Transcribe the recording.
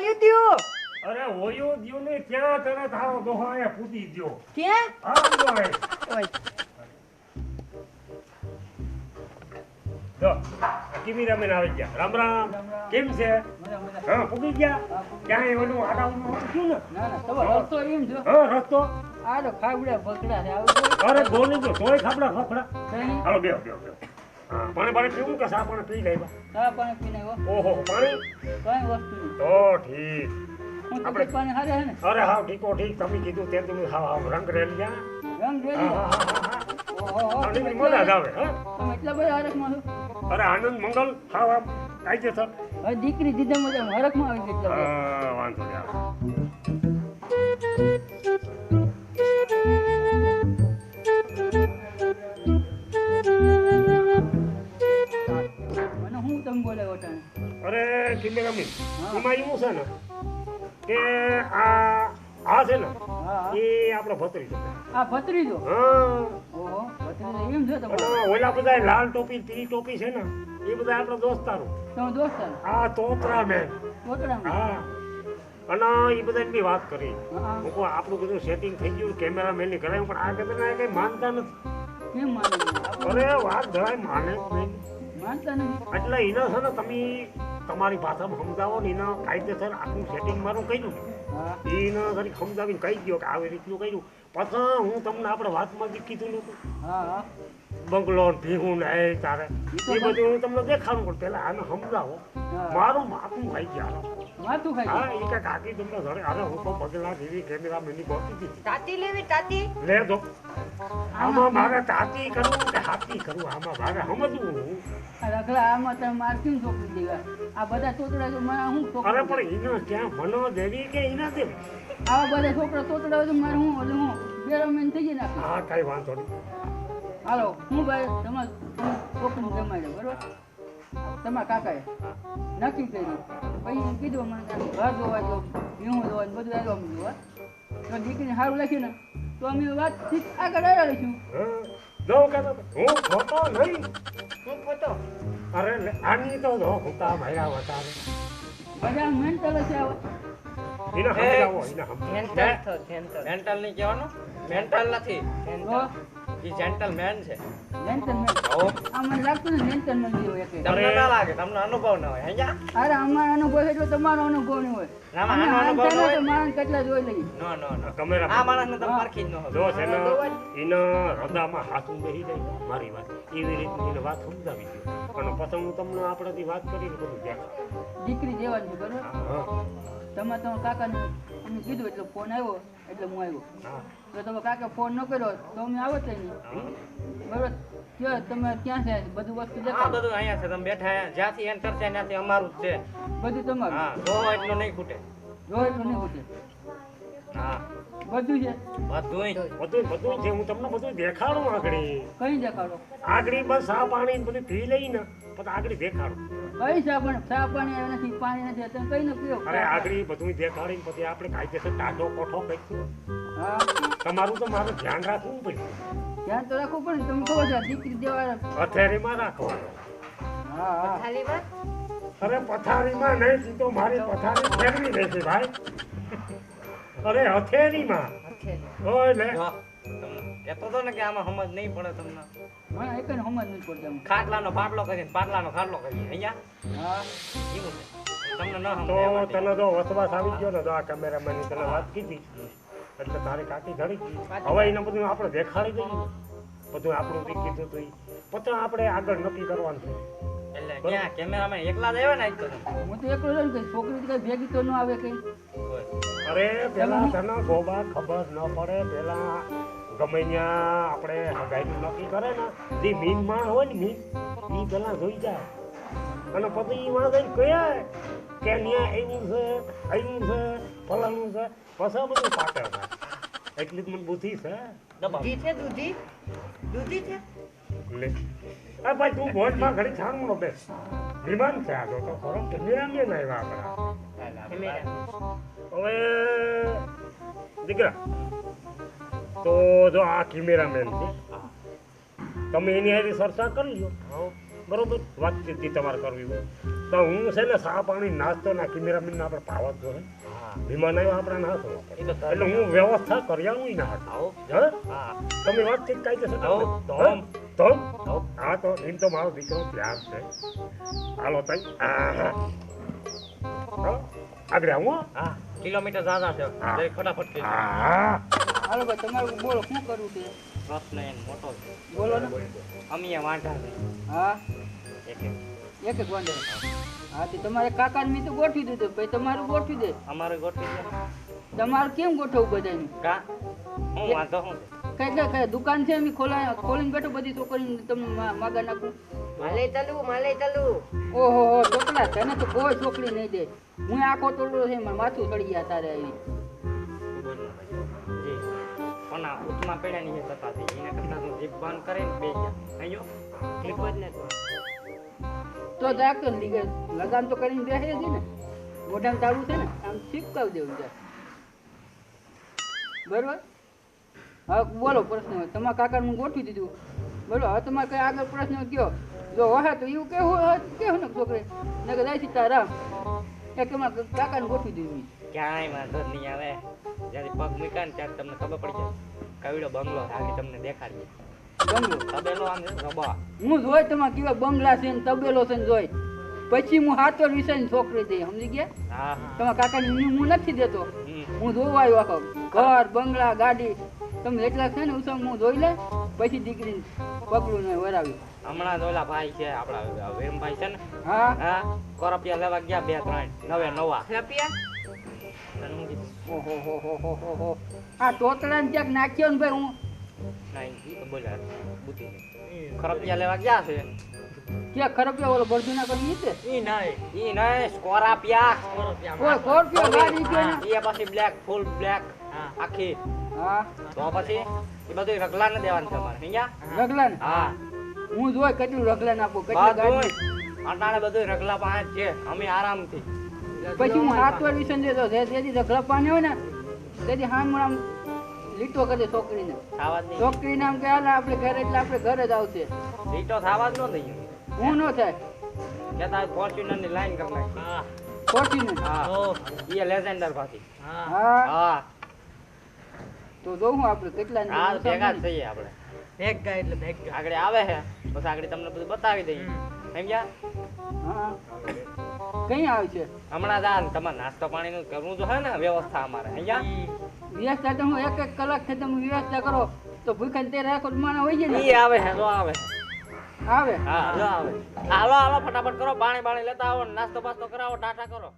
નહીં વયું અરે હોયો દ્યો ને ક્યાં તને તારો દોહાએ પૂતી દ્યો. ક્યાં? આમ. ઓય. જો કિમીરામેન આવી ગયા. રામ રામ. કેમ છે? હા પૂગી ગયા. ક્યાંય ઓલું આડાઉનું હતું ને? ના ના તમારો રસ્તો એમ છે. હા રસ્તો. આડો ખાબડા છે. અરે બોલું જો તોય ખાપડા ખાપડા કઈ હાલો બેહો બેહો બેહો. પાણી પાણી પીવું કે સા પાણી પી લેવા સા પાણી પી લેવા ઓહો પાણી? કઈ વસ્તુ તો ઠીક. હું આપણે- પાણી હારે હે ને. અરે હા ઠીકો ઠીક. તમે કીધું તે તમે હા હા રંગ રેલિયા રંગ રેલિયા હા હા હા ઓહો હો હા નીકળી મજા આવે હા? તમે એટલા બધા હરખમાં છો? અરે આનંદ મંગલ આમ કાયદેસર હવે દીકરી દીધા મજા હરખમાં આવી ગઈ હા વાંધો નહીં કિમ્બેરામી હા. એમાં એવું છે ને કે આ આ છે ને એ આપણો ભત્રીજો. આ ભત્રીજો? હા. ઓહો ભત્રીજો એમ છે તમારો? ઓલા બધા લાલ ટોપી પીળી ટોપી છે ને એ બધા આપણા દોસ્તારો. તમે દોસ્તાર? આ તોતરા મેન કોટડામાં હા. અને એ બધાની બી વાત કરી. હું કહું આપણું બધું સેટિંગ થઈ ગયું કેમેરામેનની કરાયું પણ આ કદાચ કઈ માનતા નથી. કેમ માને અરે વાત જરાય માને જ નહીં. માનતા નથી? એટલે એના છે ને તમે તમારી ભાષામાં સમજાવો ને એના કાયદેસર આખું સેટિંગ મારું કર્યું. એના ઘડી સમજાવીને કહી દો કે આવી રીતનું કર્યું. પછી હું તમને આપણે વાતમાં બી કીધું નતું બંગલો ભીગું ને તારે. એ બધું હું તમને દેખાડું પણ પેલા આને સમજાવો. મારું માથું ખાઈ ગયા. માથું ખાઈ હા. એ કે કાકી તમને ઘરે બગલા કેમેરા મેની તાતી લેવી તાતી? લે દો આમાં મારે તાતી કરવું કે હાથી આમાં મારે સમજવું રખડા આમાં તમે માર કેમ છોકરી દેવા આ બધા તોતડા તો મારા હું છોકરી અરે પણ એને ક્યાં મનો દેવી કે એના દેવી? આવા બધા છોકરા તોતડા તો મારે હું બેરોમેન થઈ જાય નાખી. હા કઈ વાંધો નહીં. હાલો હું ભાઈ તમારે છોકરીને જમાડ્યો બરોબર? તમારા કાકાએ નક્કી કર્યું. પછી કીધું મને ઘર જોવા જો ભીહું જોવા બધું આવ્યું અમને જોવા તો દીકરીને સારું લખ્યું ને તો અમે વાતચીત આગળ આવ્યા કહેતો હું? ખોટો નહીં. અરે આની તો જો બધા મેન્ટલ હશે આવા. મેન્ટલ નહીં કહેવાનું. મેન્ટલ નથી. તો જેન્ટલમેન છે. આ મને લાગતું ને મેન્ટલ મેન એક તમને ના લાગે તમને અનુભવ ના હોય અહીંયા અરે અમારો અનુભવ એટલો તમારો અનુભવ નહીં હોય. ના, આનો અનુભવ ન હોય. માણસ કેટલા જોઈ લઈએ. નો નો નો. કેમેરા આ માણસને તમે પારખી જ ન જો છે ને એના હૃદયમાં હાથું બેસી જાય મારી વાત. એવી રીતની એને વાત સમજાવી દો. અને પછી હું તમને આપણાથી વાત કરીને બધું દેખાડું. દીકરી દેવાની છે બરોબર? તમે તમારા કાકાને અમે કીધું એટલે ફોન આવ્યો એટલે હું આવ્યો. હા. તમે કાકા ફોન ન કર્યો તો અમે આવત નહીં બરોબર? કયો તમે ક્યાં છે? બધું વસ્તુ દેખાડો બધું અહીંયા છે. તમે બેઠા જ્યાંથી એન્ટર છે ત્યાંથી અમારું જ છે. બધું તમારું? હા જો એટલું નહીં ખૂટે. જો એટલું નહીં ખૂટે? હા. બધું છે? બધું બધું બધું છે. હું તમને બધું દેખાડું આગળ. કઈ દેખાડો? આગળ બસ આ પાણી બધું પી લઈ ને પછી આગળ દેખાડું કઈ પણ ચા પાણી આવે નથી પાણી નથી તમે કઈ ન પીઓ. અરે આગળ બધું દેખાડીને પછી આપણે કાયદેસર ટાઢો કોઠો કરીશું. હા. તમારું તો મારું ધ્યાન રાખવું પડે ધ્યાન તો રાખવું પડે તમે કહો છો દીકરી દેવા હથેળીમાં રાખવાનું. હા હા. ખાલી વાત અરે પથારીમાં નહીં સીધો મારી પથારી ફેરવી દેશે ભાઈ. અરે હથેરીમાં ઓય લે. જો તો ને કે આમાં સમજ નહીં પડે તમને. મને એક સમજ નથી પડતી ખાટલાનો પાટલો કરીને પાટલાનો ખાટલો કરીએ. અહીંયા? હા. એવું છે. તમને ન તો તને જો વસવાસ આવી ગયો ને તો આ કેમેરામેનની તને વાત કીધી. એટલે તારી કાકી ધરી ગઈ હવે એને બધું આપણે દેખાડી દઈએ. બધું આપણું કીધું તું. પછી આપણે આગળ નક્કી કરવાનું છે. એટલે ક્યાં? કેમેરામેન એકલા જ આવ્યા ને આજ તો? હું તો એકલો છોકરી કઈ ભેગી તો ન આવે કઈ. અરે પેલા તને ગોબા ખબર ન પડે પેલા ગમે ત્યાં આપણે હગાઈનું નક્કી કરે ને જે મીન માણ હોય ને મીન એ પેલા જોઈ જાય. અને પછી એ જઈને કહે કે ત્યાં એવું છે આવ્યું છે ફલાનું છે પછી બધું પાટે એટલી જ મને બુદ્ધિ છે. દૂધી છે દૂધી? દૂધી છે? લે. આ ભાઈ તું ભોજમાં ઘડી છાણમાં બેસ. વિમાન છે આ તો આવ્યા આપણા. હવે દીકરા તો જો આ કેમેરામેન છે. તમે એની હારે ચર્ચા કરી લો. બરોબર? વાતચીત તમારે કરવી હોય. તો હું છે ને સા પાણી નાસ્તો ના કેમેરામેન આપણે પાવત જો હા. વિમાન આપણે ના થવો એટલે હું વ્યવસ્થા કરી આવું ના હાથ આવો હા? હા. તમે વાતચીત કાંઈ જશે તમ તોમ. હા? તો? એમ તો મારો દીકરો જ છે. હાલો તઈ? આગળ આવું. હા. કિલોમીટર ઝાઝા છે. ફટાફટ. હા હાલો ભાઈ તમારું બોલો શું કરવું છે? પ્રશ્ન એને મોટો છે. બોલો ને. અમીએ વાંઢા છે. હા? એક એક. એક નહીં. હા તે તમારે કાકા મેં તો ગોઠવી દીધું. પછી તમારું ગોઠવી દે. અમારે ગોઠવી દે. તમારે કેમ ગોઠવું બધાનું? કા? હું વાંધો હું કઈ કઈ કઈ દુકાન છે એમની ખોલા ખોલીને બેઠો બધી છોકરીને તમને માગા નાખું? માલે ચાલુ માલે ચાલુ. ઓહો હો ચોકડા તને તો કોઈ છોકરી નહીં દે. હું આખો તોડો છે માથું ચડી ગયા તારે આવી ભાઈ. કોના ઉતમાં પડ્યા ની થતા હતી એના કરતા હું જીભ બંધ કરીને બે ગયા અહીંયા ક્લિપ જ ને તો લીગે લગામ તો કરીને બેસે છે ને. ગોડામ ચાલુ છે ને, આમ ચીપકાવી દેવું છે. બરોબર? હા બોલો પ્રશ્ન તમારા કાકા હું ગોઠવી દીધું. બોલો, હવે તમારે કઈ આગળ પ્રશ્ન કયો. જો હોય તો એવું કેવું હોય કેવું ને છોકરે? ને કે જાય સીતારામ એ તમારા કાકાને ગોઠવી દીધું ક્યાંય વાંધો નહીં આવે. જ્યારે પગ મૂક્યા ને ત્યારે તમને ખબર પડી જાય. કવિડો બંગલો આગળ તમને દેખાડીએ બંગલો તબેલો આમ રબા હું જોઈ તમારે કેવા બંગલા છે ને તબેલો છે ને જોઈ. પછી હું હાથો વિષય છોકરી દઈ સમજી ગયા? હા તમારા કાકાની હું હું નથી દેતો. હું જોવા આવ્યો આખો. ઘર બંગલા ગાડી. તમે એટલા છે ને ઉસમ હું જોઈ લે પછી દીકરીને પકડું ને વરાવી. હમણાં જ ઓલા ભાઈ છે આપણા વેમભાઈ છે ને. હા. હા કોરપિયા લેવા ગયા બે ત્રણ નવે નવા. રૂપિયા? ઓહો હો હો હો હો હો આ ટોટલા ને ક્યાંક નાખ્યો ને ભાઈ હું? નહીં. ખરપિયા લેવા ગયા છે? ક્યાં ખરપ્યો ઓલો બરજુના કરી છે ઈ નહીં ઈ નહીં સ્કોરાપિયા. ઓય સ્કોર્પિયો ગાડી છે એ પછી બ્લેક ફૂલ બ્લેક આખી. હા. તો પછી એ બધું રગલા ને દેવાનું છે અહીંયા રગલા ને હા. હું જોઈ કેટલું રગલા નાખું કેટલા ગાડી? અટાણે બધું રગલા પાસે છે અમે આરામથી. પછી હું હાથ વાર વિસન દેતો તેથી રગલા પાણી હોય ને તેથી હામ આમ લીટો કરે છોકરીને. છોકરીને આમ કે હાલ આપણે ઘરે એટલે આપણે ઘરે જ આવશે. લીટો થવા જ ન થઈ હું ન થાય. કેતા ફોર્ચ્યુનરની લાઈન કરી નાખી. હા. એ લેજેન્ડર પાછી હા. હા. તો જોઉં આપણે કેટલા હા ભેગા જ થઈએ આપણે. ભેગા એટલે ભેગા આગળ આવે છે આગળ તમને બધું બતાવી દઈએ. સમજ્યા? હા. કઈ આવે છે? હમણાં જા તમારે નાસ્તો પાણી નું કરવું જો હે ને વ્યવસ્થા અમારે અહીંયા? વ્યવસ્થા તો હું એક એક કલાકથી તમે વ્યવસ્થા કરો તો ભૂખે તે રાખો માણસ હોય છે ને. એ આવે જો આવે. આવે? હા જો આવે. હાલો હાલો ફટાફટ કરો પાણી બાણી લેતા આવો નાસ્તો બાસ્તો કરાવો ટાટા કરો.